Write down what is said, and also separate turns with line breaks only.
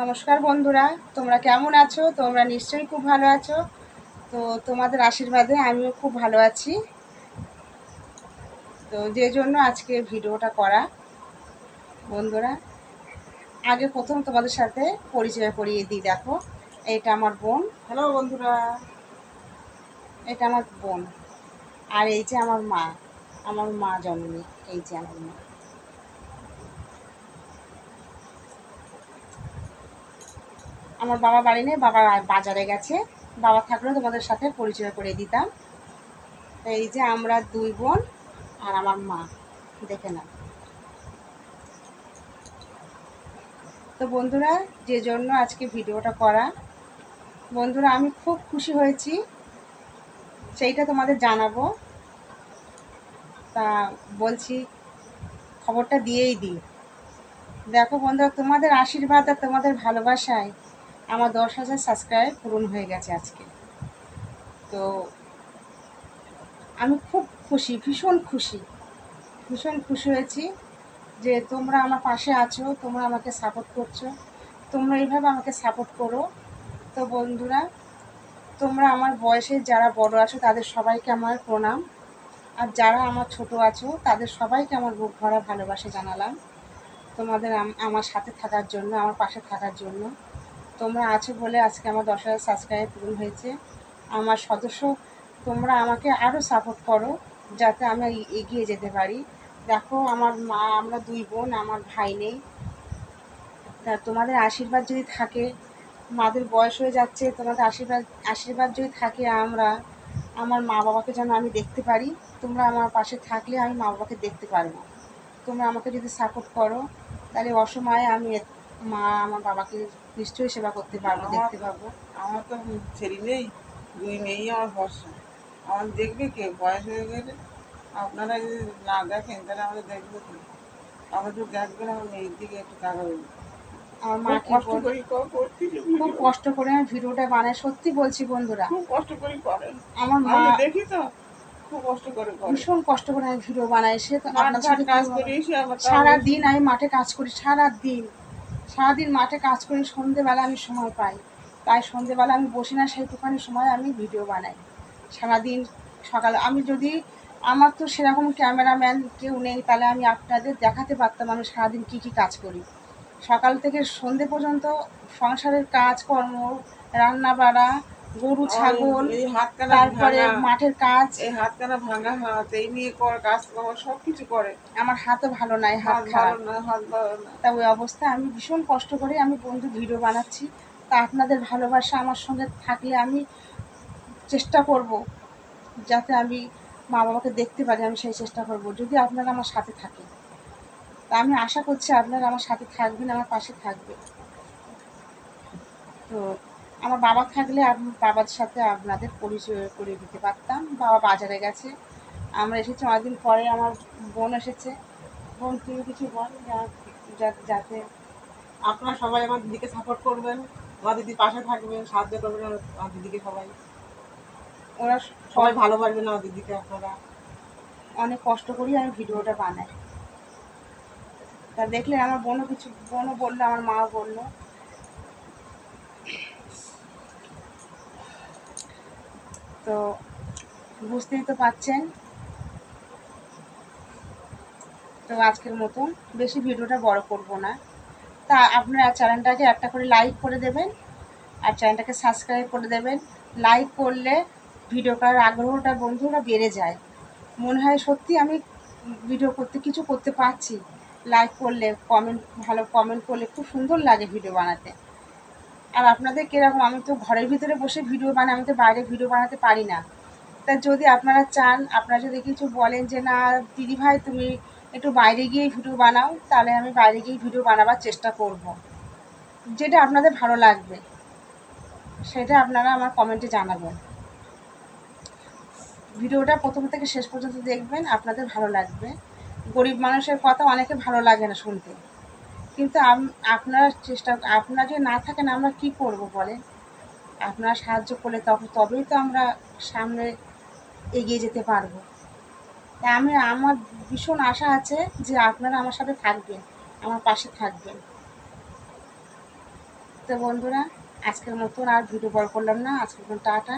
নমস্কার বন্ধুরা, তোমরা কেমন আছো? তোমরা নিশ্চয়ই খুব ভালো আছো। তো তোমাদের আশীর্বাদে আমিও খুব ভালো আছি। তো যে জন্য আজকে ভিডিওটা করা, বন্ধুরা, আগে প্রথম তোমাদের সাথে পরিচয় করিয়ে দিই, দেখো, এটা আমার বোন।
হ্যালো বন্ধুরা।
এটা আমার বোন। আর এই যে আমার মা আমার মা জন্মনি এই যে আমার মা। আমার বাবা বাড়ি নেই, বাবা বাজারে গেছে। বাবা থাকলেও তোমাদের সাথে পরিচয় করে দিতাম। এই যে আমরা দুই বোন আর আমার মা, দেখে না তো বন্ধুরা, যে জন্য আজকে ভিডিওটা করা, বন্ধুরা আমি খুব খুশি হয়েছি, সেইটা তোমাদের জানাব। তা বলছি, খবরটা দিয়েই দিই। দেখো বন্ধুরা, তোমাদের আশীর্বাদ আর তোমাদের ভালোবাসায় আমার দশ হাজার সাবস্ক্রাইব পূরণ হয়ে গেছে আজকে। তো আমি খুব খুশি, ভীষণ খুশি। ভীষণ খুশি হয়েছি যে তোমরা আমার পাশে আছো, তোমরা আমাকে সাপোর্ট করছ। তোমরা এইভাবে আমাকে সাপোর্ট করো। তো বন্ধুরা, তোমরা আমার বয়সে যারা বড় আছো, তাদের সবাইকে আমার প্রণাম। আর যারা আমার ছোট আছো, তাদের সবাইকে আমার বুক ভরা ভালোবাসা জানালাম। তোমাদের আমার সাথে থাকার জন্য, আমার পাশে থাকার জন্য। তোমরা আছো বলে আজকে আমার দশ হাজার সাবস্ক্রাইব পূরণ হয়েছে। আমার সদস্য, তোমরা আমাকে আরও সাপোর্ট করো, যাতে আমি এগিয়ে যেতে পারি। দেখো, আমার মা, আমরা দুই বোন, আমার ভাই নেই। তা তোমাদের আশীর্বাদ যদি থাকে, মাদের বয়স হয়ে যাচ্ছে, তোমাদের আশীর্বাদ আশীর্বাদ যদি থাকে আমরা, আমার মা বাবাকে যেন আমি দেখতে পারি। তোমরা আমার পাশে থাকলে আমি মা বাবাকে দেখতে পারব। তোমরা আমাকে যদি সাপোর্ট করো, তাহলে অসময়ে আমি মা আমার বাবাকে নিশ্চয়ই সেবা করতে পারব দেখতে পাবো
আমার তো ছেলে নেই দুই মেয়েই আমার ভরসা। আমার দেখবে কে? বয়স হয়ে গেলে আপনারা যদি না দেখেন তাহলে আমাদের দেখবে কি? আমরা তো দেখবেন আমার মেয়ের দিকে একটু তাকাবেন।
আমার মা
খুব কষ্ট করি
আমি ভিডিওটা বানাই সত্যি বলছি বন্ধুরা।
খুব কষ্ট করে করেন।
আমার মা
দেখি তো খুব কষ্ট করে
ভীষণ কষ্ট করে আমি ভিডিও বানাই সে সারা দিন আমি মাঠে কাজ করি সারা দিন সারাদিন মাঠে কাজ করি সন্ধেবেলা আমি সময় পাই। তাই সন্ধেবেলা আমি বসি না সেইটুখানি সময় আমি ভিডিও বানাই। সারাদিন সকালে আমি যদি আমার তো সেরকম ক্যামেরাম্যান কেউ নেই, তাহলে আমি আপনাদের দেখাতে পারতাম আমি সারাদিন কী কী কাজ করি। সকাল থেকে সন্ধে পর্যন্ত সংসারের কাজকর্ম রান্না বাড়া গরু ছাগল তারপরে মাঠের কাজ।
এই হাতখানা ভাঙা হাত এই নিয়ে কর কাজ কর সব কিছু করে।
আমার হাতও ভালো নাই হাত
হাত
খারাপ।
ভালো না হাত ভালো না
তা ওই অবস্থা আমি ভীষণ কষ্ট করে আমি বন্ধু ভিডিও বানাচ্ছি। তা আপনাদের ভালোবাসা আমার সঙ্গে থাকলে আমি চেষ্টা করব যাতে আমি মা বাবাকে দেখতে পারি আমি সেই চেষ্টা করব যদি আপনারা আমার সাথে থাকেন। তা আমি আশা করছি আপনারা আমার সাথে থাকবেন আমার পাশে থাকবে তো আমার বাবা থাকলে বাবার সাথে আপনাদের পরিচয় করে দিতে পারতাম। বাবা বাজারে গেছে। আমরা এসেছি অনেকদিন পরে আমার বোন এসেছে। বোন তুমি কিছু বল? যাতে
আপনারা সবাই আমার দিদিকে সাপোর্ট করবেন, আমার দিদির পাশে থাকবেন, সাহায্য করবেন আমার দিদিকে সবাই।
ওরা
সবাই ভালোবাসবেন আমার দিদিকে আপনারা।
অনেক কষ্ট করি আমি ভিডিওটা বানাই। তা দেখলে আমার বোনও কিছু, বোনও বলল, আমার মাও বলল। তো বুঝতেই তো পাচ্ছেন। তো আজকের মতন বেশি ভিডিওটা বড় করব না। তা আপনারা চ্যানেলটাকে একটা করে লাইক করে দেবেন আর চ্যানেলটাকে সাবস্ক্রাইব করে দেবেন। লাইক করলে ভিডিও করার আগ্রহটা, বন্ধুরা বেড়ে যায়। মনে হয় সত্যি আমি ভিডিও করতে, কিছু করতে পারছি। লাইক করলে কমেন্ট ভালো কমেন্ট করলে খুব সুন্দর লাগে ভিডিও বানাতে। আর আপনাদের কীরকম? আমি তো ঘরের ভিতরে বসে ভিডিও বানাই আমি তো বাইরে ভিডিও বানাতে পারি না। তা যদি আপনারা চান, আপনারা যদি কিছু বলেন যে, না, দিদি ভাই, তুমি একটু বাইরে গিয়ে ভিডিও বানাও, তাহলে আমি বাইরে গিয়ে ভিডিও বানাবার চেষ্টা করব। যেটা আপনাদের ভালো লাগবে, সেটা আপনারা আমার কমেন্টে জানাবেন। ভিডিওটা প্রথম থেকে শেষ পর্যন্ত দেখবেন, আপনাদের ভালো লাগবে। গরিব মানুষের কথা অনেকে ভালো লাগে না শুনতে। কিন্তু আপনারা চেষ্টা, আপনারা যদি না থাকেন, আমরা কি করব বলেন? আপনারা সাহায্য করলে তবে, তবেই তো আমরা সামনে এগিয়ে যেতে পারব। আমি, আমার ভীষণ আশা আছে যে আপনারা আমার সাথে থাকবেন, আমার পাশে থাকবেন। তো বন্ধুরা, আজকের মতন আর ভিডিও বড় করলাম না। আজকের মতন টাটা।